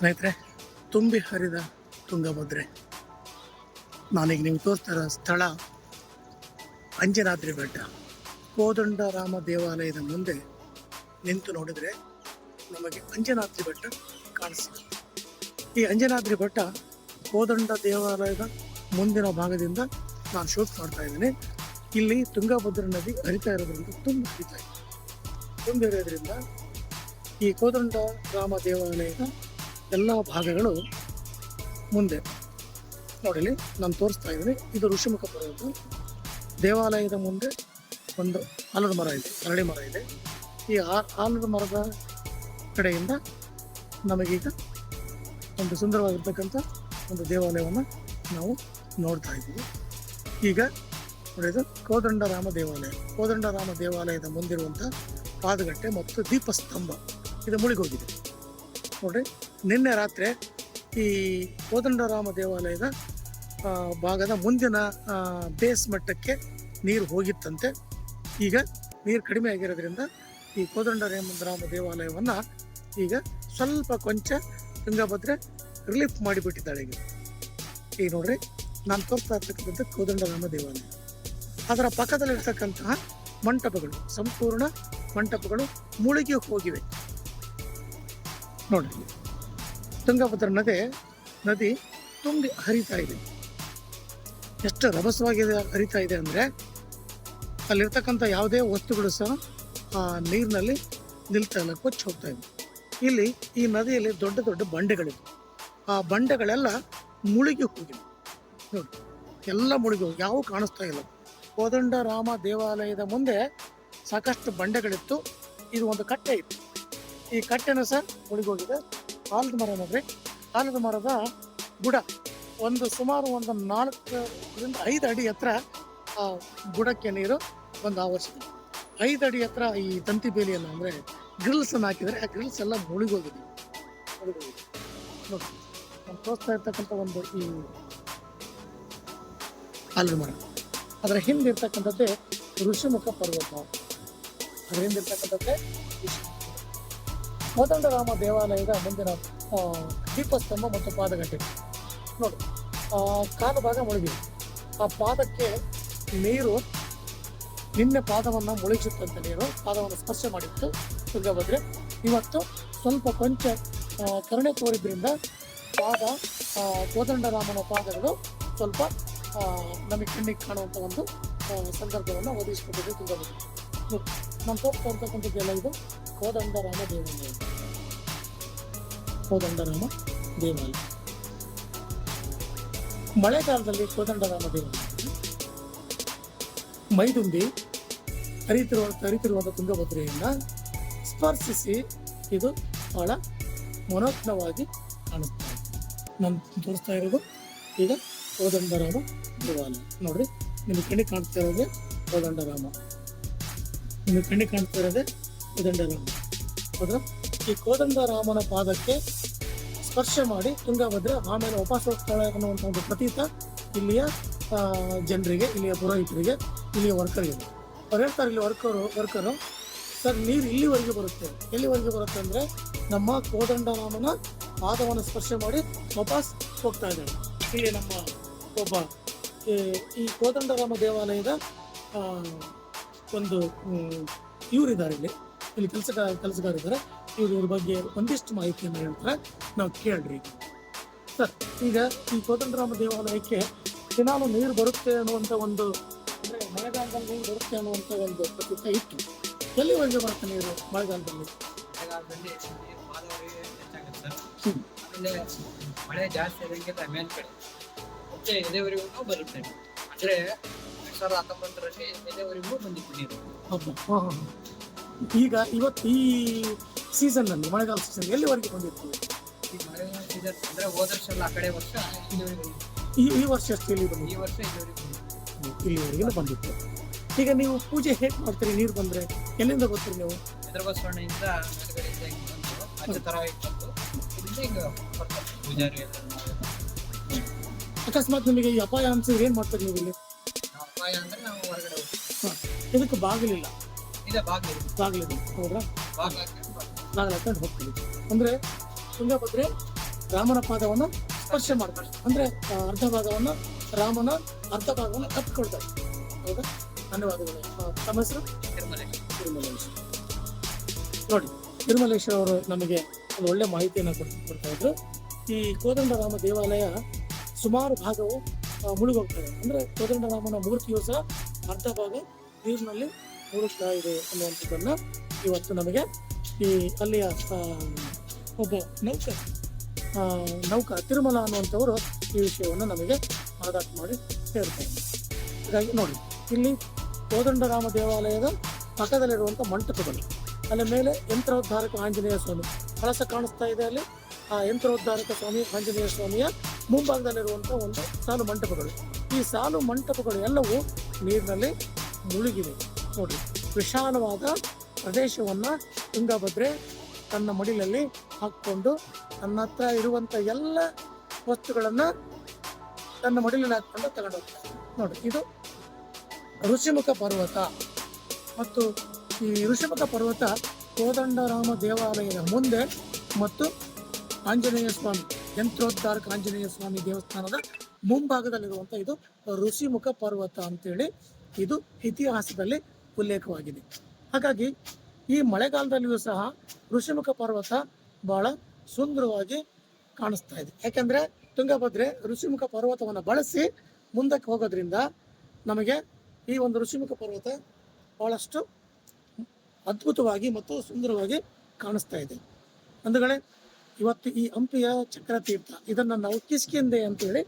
ಸ್ನೇಹಿತರೆ, ತುಂಬಿ ಹರಿದ ತುಂಗಭದ್ರೆ. ನಾನೀಗ ನಿಮ್ಗೆ ತೋರಿಸ್ತಾ ಇರೋ ಸ್ಥಳ ಅಂಜನಾದ್ರಿ ಬೆಟ್ಟ. ಕೋದಂಡ ರಾಮ ದೇವಾಲಯದ ಮುಂದೆ ನಿಂತು ನೋಡಿದರೆ ನಮಗೆ ಅಂಜನಾದ್ರಿ ಬೆಟ್ಟ ಕಾಣಿಸ್ತದೆ ಈ ಅಂಜನಾದ್ರಿ ಬೆಟ್ಟ ಕೋದಂಡ ದೇವಾಲಯದ ಮುಂದಿನ ಭಾಗದಿಂದ ನಾನು ಶೂಟ್ ಮಾಡ್ತಾ ಇದ್ದೀನಿ. ಇಲ್ಲಿ ತುಂಗಭದ್ರಾ ನದಿ ಹರಿತಾ ಇರೋದ್ರಿಂದ ತುಂಬ ಹರಿತಾ ಇದೆ. ತುಂಬಿರೋದ್ರಿಂದ ಈ ಕೋದಂಡ ರಾಮ ದೇವಾಲಯದ ಎಲ್ಲ ಭಾಗಗಳು ಮುಂದೆ. ನೋಡಿಲಿ ನಾನು ತೋರಿಸ್ತಾ ಇದ್ದೀನಿ. ಇದು ಋಷಿಮುಖ ಪರ್ವತ. ದೇವಾಲಯದ ಮುಂದೆ ಒಂದು ಆಲದ ಮರ ಇದೆ, ಅರಳಿ ಮರ ಇದೆ. ಈ ಆಲದ ಮರದ ಕಡೆಯಿಂದ ನಮಗೀಗ ಒಂದು ಸುಂದರವಾಗಿರ್ತಕ್ಕಂಥ ಒಂದು ದೇವಾಲಯವನ್ನು ನಾವು ನೋಡ್ತಾ ಇದ್ದೀವಿ. ಈಗ ನೋಡಿದ್ರೆ ಕೋದಂಡ ರಾಮ ದೇವಾಲಯ. ಕೋದಂಡ ರಾಮ ದೇವಾಲಯದ ಮುಂದಿರುವಂಥ ಪಾದಗಟ್ಟೆ ಮತ್ತು ದೀಪಸ್ತಂಭ. ಇದು ಮುಳುಗೋಗಿದೆ. ನೋಡ್ರಿ ನಿನ್ನೆ ರಾತ್ರಿ ಈ ಕೋದಂಡರಾಮ ದೇವಾಲಯದ ಭಾಗದ ಮುಂದಿನ ಬೇಸ್ ಮಟ್ಟಕ್ಕೆ ನೀರು ಹೋಗಿತ್ತಂತೆ. ಈಗ ನೀರು ಕಡಿಮೆ ಆಗಿರೋದ್ರಿಂದ ಈ ಕೋದಂಡರಾಮ ದೇವಾಲಯವನ್ನು ಈಗ ಸ್ವಲ್ಪ ಕೊಂಚ ತುಂಗಭದ್ರೆ ರಿಲೀಫ್ ಮಾಡಿಬಿಟ್ಟಿದ್ದಾಳೆ ಈಗ. ಈಗ ನೋಡ್ರಿ, ನಾನು ತೋರ್ತಾ ಇರ್ತಕ್ಕಂಥದ್ದು ಕೋದಂಡರಾಮ ದೇವಾಲಯ. ಅದರ ಪಕ್ಕದಲ್ಲಿರ್ತಕ್ಕಂತಹ ಮಂಟಪಗಳು, ಸಂಪೂರ್ಣ ಮಂಟಪಗಳು ಮುಳುಗಿ ಹೋಗಿವೆ. ನೋಡಿ. ತುಂಗಭದ್ರ ನದಿ ನದಿ ತುಂಬಿ ಹರಿತಾ ಇದೆ. ಎಷ್ಟು ರಭಸವಾಗಿ ಹರಿತಾ ಇದೆ ಅಂದರೆ, ಅಲ್ಲಿರ್ತಕ್ಕಂಥ ಯಾವುದೇ ವಸ್ತುಗಳು ಸಹ ಆ ನೀರಿನಲ್ಲಿ ನಿಲ್ತಾ ಇಲ್ಲ, ಕೊಚ್ಚಿ ಹೋಗ್ತಾ ಇದೆ. ಇಲ್ಲಿ ಈ ನದಿಯಲ್ಲಿ ದೊಡ್ಡ ದೊಡ್ಡ ಬಂಡೆಗಳಿವೆ. ಆ ಬಂಡೆಗಳೆಲ್ಲ ಮುಳುಗಿ ಹೋಗಿವೆ. ನೋಡಿ, ಎಲ್ಲ ಮುಳುಗಿ ಹೋಗಿ, ಯಾವ ಕಾಣಿಸ್ತಾ ಇಲ್ಲ. ಕೋದಂಡ ರಾಮ ದೇವಾಲಯದ ಮುಂದೆ ಸಾಕಷ್ಟು ಬಂಡೆಗಳಿತ್ತು. ಇದು ಒಂದು ಕಟ್ಟೆ ಇತ್ತು. ಈ ಕಟ್ಟೆನೂ ಸಹ ಮುಳುಗೋಗಿದೆ. ಆಲದ ಮರ ನೋಡ್ರಿ. ಆಲದ ಮರದ ಬುಡ ಒಂದು ಸುಮಾರು ಒಂದು ನಾಲ್ಕರಿಂದ ಐದು ಅಡಿ ಹತ್ರ, ಆ ಬುಡಕ್ಕೆ ನೀರು ಒಂದು ಆವರಿಸಿದೆ. ಐದು ಅಡಿ ಹತ್ರ ಈ ತಂತಿ ಬೇಲಿಯನ್ನು ಅಂದರೆ ಗ್ರಿಲ್ಸ್ ಅನ್ನು ಹಾಕಿದರೆ ಆ ಗ್ರಿಲ್ಸ್ ಎಲ್ಲ ಮುಳುಗೋಗಿದೆ. ನೋಡಿ ನಾನು ತೋರಿಸ್ತಾ ಇರ್ತಕ್ಕಂಥ ಒಂದು ಈ ಆಲದ ಮರ. ಅದರ ಹಿಂದೆ ಇರ್ತಕ್ಕಂಥದ್ದೇ ಋಷಿಮುಖ ಪರ್ವತ. ಅದರ ಹಿಂದೆ ಇರ್ತಕ್ಕಂಥದ್ದೇ ಕೋದಂಡರಾಮ ದೇವಾಲಯದ ಮುಂದಿನ ದೀಪಸ್ತಂಭ ಮತ್ತು ಪಾದಗಟ್ಟೆ ನೋಡಿ ಕಾಲು ಭಾಗ ಮುಳುಗಿದೆ. ಆ ಪಾದಕ್ಕೆ ನೀರು ನಿನ್ನೆ ಪಾದವನ್ನು ಮುಳುಗಿಸುತ್ತಂತ ನೀರು ಪಾದವನ್ನು ಸ್ಪರ್ಶ ಮಾಡಿತ್ತು. ತುಂಗಭದ್ರೆ ಇವತ್ತು ಸ್ವಲ್ಪ ಕೊಂಚ ಕರುಣೆ ತೋರಿದ್ರಿಂದ ಪಾದ ಕೋದಂಡರಾಮನ ಪಾದಗಳು ಸ್ವಲ್ಪ ನಮಗೆ ಕಣ್ಣಿಗೆ ಕಾಣುವಂಥ ಒಂದು ಸಂದರ್ಭವನ್ನು ಒದಗಿಸಿಕೊಟ್ಟಿದೆ ತುಂಗಭದ್ರೆ ನಾನು ತೋರಿಸ್ತಾ ಇರ್ತಕ್ಕಂಥದ್ದೆಲ್ಲ ಇದು ಕೋದಂಡರಾಮ ದೇವಾಲಯ. ಕೋದಂಡರಾಮ ದೇವಾಲಯ. ಮಳೆಗಾಲದಲ್ಲಿ ಕೋದಂಡರಾಮ ದೇವಾಲಯ. ಮೈದುಂಬಿ ಹರಿತಿರುವ ಹರಿತಿರುವಂಥ ತುಂಗಭದ್ರೆಯನ್ನ ಸ್ಪರ್ಶಿಸಿ ಇದು ಬಹಳ ಮನೋಜ್ಞವಾಗಿ ಕಾಣುತ್ತೆ. ನಾನು ತೋರಿಸ್ತಾ ಇರೋದು ಈಗ ಕೋದಂಡರಾಮ ದೇವಾಲಯ. ನೋಡ್ರಿ, ನಿಮಗೆ ಕಣ್ಣಿಗೆ ಕಾಣ್ತಾ ಇರೋದೇ ಕೋದಂಡರಾಮ. ನಿಮಗೆ ಕಣ್ಣಿಗೆ ಕಾಣ್ತಾ ಇರೋದೇ ಕೋದಂಡರಾಮ. ಹೌದಾ? ಈ ಕೋದಂಡರಾಮನ ಪಾದಕ್ಕೆ ಸ್ಪರ್ಶ ಮಾಡಿ ತುಂಗಭದ್ರೆ, ಆಮೇಲೆ ವಾಪಸ್ ಹೋಗ್ತಾಳೆ ಅನ್ನುವಂಥ ಒಂದು ಪ್ರತೀತ ಇಲ್ಲಿಯ ಜನರಿಗೆ, ಇಲ್ಲಿಯ ಪುರೋಹಿತರಿಗೆ, ಇಲ್ಲಿಯ ವರ್ಕರ್ಗೆ. ಅವ್ರು ಹೇಳ್ತಾರೆ, ಇಲ್ಲಿ ವರ್ಕರು ವರ್ಕರು, ಸರ್, ನೀರು ಇಲ್ಲಿವರೆಗೆ ಬರುತ್ತೆ. ಎಲ್ಲಿವರೆಗೆ ಬರುತ್ತೆ ಅಂದರೆ ನಮ್ಮ ಕೋದಂಡರಾಮನ ಪಾದವನ್ನು ಸ್ಪರ್ಶ ಮಾಡಿ ವಾಪಸ್ ಹೋಗ್ತಾ ಇದ್ದಾರೆ. ಇಲ್ಲಿ ನಮ್ಮ ಒಬ್ಬ, ಈ- ಕೋದಂಡರಾಮ ದೇವಾಲಯದ ಒಂದು ಇವರಿದ್ದಾರೆ ಇಲ್ಲಿ. ಇಲ್ಲಿ ಕೆಲಸಗಾರ, ಕೆಲಸಗಾರಿದ್ದಾರೆ. ಇವ್ರು ಬಗ್ಗೆ ಒಂದಿಷ್ಟು ಮಾಹಿತಿಯನ್ನು ಹೇಳ್ತಾರೆ. ನಾವು ಕೇಳ್ರಿ. ಸರ್ ಈಗ ಈ ಕೋದಂಡರಾಮ ದೇವಾಲಯಕ್ಕೆ ದಿನಾಲು ನೀರು ಬರುತ್ತೆ ಅನ್ನುವಂಥ ಒಂದು ಅಂದರೆ ಮಳೆಗಾಲದಲ್ಲಿ ನೀರು ಬರುತ್ತೆ ಅನ್ನುವಂಥ ಒಂದು ಪ್ರತೀತ ಇತ್ತು. ಎಲ್ಲಿವರೆಗೆ ಬರುತ್ತೆ ನೀರು ಮಳೆಗಾಲದಲ್ಲಿ? ಮಳೆಗಾಲದಲ್ಲಿ. ಆಮೇಲೆ ಮಳೆ ಜಾಸ್ತಿ ಆದಂಗೆಲ್ಲ ಮೇಲ್ಗಡೆ ಮತ್ತೆ ಎದೆವರೆಗೂ ಬರುತ್ತೆ. ಅಂದ್ರೆ ಎರಡ್ ಸಾವಿರದ ಹತ್ತೊಂಬತ್ತರಲ್ಲಿ ಎದೆವರೆಗೂ ಬಂದಿತ್ತು ನೀರು. ಈಗ ಇವತ್ತು ಈ ಸೀಸನ್ನಲ್ಲಿ ಮಳೆಗಾಲ ಸೀಸನ್ ಎಲ್ಲಿವರೆಗೆ ಬಂದಿತ್ತು ಈ ಮಳೆಗಾಲ ಸೀಸನ್ ಅಂದ್ರೆ ಹೋದ ವರ್ಷ ಅಲ್ಲ ಆ ಕಡೆ ವರ್ಷ ಇಲ್ಲಿವರೆಗೂ ಬಂದಿತ್ತು. ಈ ಈ ವರ್ಷ ಎಷ್ಟು ಎಲ್ಲಿ ಈ ಬಂದಿತ್ತು ವರ್ಷ ಬಂದಿತ್ತು. ಇಲ್ಲಿವರೆಗೆ ಬಂದಿತ್ತು. ಈಗ ನೀವು ಪೂಜೆ ಹೇಗೆ ಮಾಡ್ತೀರಿ? ನೀರು ಬಂದರೆ ಎಲ್ಲಿಂದ ಬರ್ತೀರಿ ನೀವು? ಎದುರು ಬಸವಣ್ಣಯಿಂದ ಮೇಲ್ಗಡೆಯಿಂದ ಹಿಂಗ್ ಬಂದು ಅದೇ ತರ ಬಂದು ಇಲ್ಲಿಂದ ಹಿಂಗ ಬರ್ತಾರೆ. ಪೂಜಾರಿ ಎಲ್ಲ ನಾವೆಲ್ಲ. ಅಕಸ್ಮಾತ್ ನಿಮಗೆ ಈ ಅಪಾಯ ಅನ್ಸಿದ್ರೆ ಏನು ಮಾಡ್ತೀರಿ ನೀವು ಇಲ್ಲಿ? ನಾವು ಅಪಾಯ ಅಂದ್ರೆ ನಾವು ಹೊರಗಡೆ ಹೋಗ್ತೀವಿ. ಹಾಂ ಇದಕ್ಕೆ ಬಾಗಿಲಿಲ್ಲ. ಬಾಗಿಲಿಲ್ಲ ಬಾಗಿಲು. ಬಾಗಿಲಿದೆ ಬಾಗಿಲು ಬಾಗಿಲು ಹಾಕೊಂಡು ಹೋಗ್ತೀವಿ ಅಂದರೆ ತುಂಗಭದ್ರೆ ರಾಮನ ಪಾದವನ್ನು ಸ್ಪರ್ಶ ಮಾಡ್ತಾರೆ. ಅಂದ್ರೆ ಅರ್ಧ ಭಾಗವನ್ನು ರಾಮನ ಅರ್ಧ ಭಾಗವನ್ನು ಕತ್ಕೊಳ್ತಾರೆ ಹೌದಾ? ಧನ್ಯವಾದಗಳು. ತಮ್ಮ ಹೆಸರು? ತಿರುಮಲೇಶ್. ತಿರುಮಲೇಶ್. ನೋಡಿ ತಿರುಮಲೇಶ್ವರ ಅವರು ನಮಗೆ ಒಂದು ಒಳ್ಳೆ ಮಾಹಿತಿಯನ್ನು ಕೊಡ್ ಕೊಡ್ತಾ ಇದ್ರು. ಈ ಕೋದಂಡರಾಮ ದೇವಾಲಯ ಸುಮಾರು ಭಾಗವು ಮುಳುಗೋಗ್ತದೆ ಅಂದ್ರೆ ಕೋದಂಡರಾಮನ ಮೂರ್ತಿಯು ಸಹ ಅರ್ಧ ಭಾಗ ನೀರಿನಲ್ಲಿ ಮುಳುಗ್ತಾ ಇದೆ ಅನ್ನುವಂಥದ್ದನ್ನ ಇವತ್ತು ನಮಗೆ ಈ ಅಲ್ಲಿಯ ಒಬ್ಬ ನೌಕ ನೌಕ ತಿರುಮಲ ಅನ್ನುವಂಥವರು ಈ ವಿಷಯವನ್ನು ನಮಗೆ ಮಾರಾಟ ಮಾಡಿ ಹೇಳ್ತಾರೆ. ಹಾಗಾಗಿ ನೋಡಿ, ಇಲ್ಲಿ ಕೋದಂಡರಾಮ ದೇವಾಲಯದ ಪಕ್ಕದಲ್ಲಿರುವಂಥ ಮಂಟಪಗಳು. ಅಲ್ಲಿ ಮೇಲೆ ಯಂತ್ರೋದ್ಧಾರಕ ಆಂಜನೇಯ ಸ್ವಾಮಿ, ಕಳಸ ಕಾಣಿಸ್ತಾ ಇದೆ ಅಲ್ಲಿ. ಆ ಯಂತ್ರೋದ್ಧಾರಕ ಸ್ವಾಮಿ, ಆಂಜನೇಯ ಸ್ವಾಮಿಯ ಮುಂಭಾಗದಲ್ಲಿರುವಂಥ ಒಂದು ಸಾಲು ಮಂಟಪಗಳು. ಈ ಸಾಲು ಮಂಟಪಗಳು ಎಲ್ಲವೂ ನೀರಿನಲ್ಲಿ ಮುಳುಗಿವೆ. ನೋಡಿ, ವಿಶಾಲವಾದ ಪ್ರದೇಶವನ್ನ ತುಂಗಭದ್ರೆ ತನ್ನ ಮಡಿಲಲ್ಲಿ ಹಾಕ್ಕೊಂಡು ತನ್ನ ಹತ್ರ ಇರುವಂತ ಎಲ್ಲ ವಸ್ತುಗಳನ್ನು ತನ್ನ ಮಡಿಲಲ್ಲಿ ಹಾಕ್ಕೊಂಡು ತಗೊಂಡು ಹೋಗ್ತಾರೆ ನೋಡಿ, ಇದು ಋಷಿಮುಖ ಪರ್ವತ. ಮತ್ತು ಈ ಋಷಿಮುಖ ಪರ್ವತ ಕೋದಂಡರಾಮ ದೇವಾಲಯದ ಮುಂದೆ ಮತ್ತು ಆಂಜನೇಯ ಸ್ವಾಮಿ, ಯಂತ್ರೋದ್ಧಾರಕ ಆಂಜನೇಯ ಸ್ವಾಮಿ ದೇವಸ್ಥಾನದ ಮುಂಭಾಗದಲ್ಲಿರುವಂಥ ಇದು ಋಷಿಮುಖ ಪರ್ವತ ಅಂತೇಳಿ ಇದು ಇತಿಹಾಸದಲ್ಲಿ ಉಲ್ಲೇಖವಾಗಿದೆ. ಹಾಗಾಗಿ ಈ ಮಳೆಗಾಲದಲ್ಲಿಯೂ ಸಹ ಋಷಿಮುಖ ಪರ್ವತ ಬಹಳ ಸುಂದರವಾಗಿ ಕಾಣಿಸ್ತಾ ಇದೆ. ಯಾಕಂದ್ರೆ ತುಂಗಭದ್ರೆ ಋಷಿಮುಖ ಪರ್ವತವನ್ನು ಬಳಸಿ ಮುಂದಕ್ಕೆ ಹೋಗೋದ್ರಿಂದ ನಮಗೆ ಈ ಒಂದು ಋಷಿಮುಖ ಪರ್ವತ ಬಹಳಷ್ಟು ಅದ್ಭುತವಾಗಿ ಮತ್ತು ಸುಂದರವಾಗಿ ಕಾಣಿಸ್ತಾ ಇದೆ. ಅಂದುಗಳೇ ಇವತ್ತು ಈ ಹಂಪಿಯ ಚಕ್ರತೀರ್ಥ, ಇದನ್ನು ನಾವು ಕಿಸ್ಕಿಂದೆ ಅಂತೇಳಿ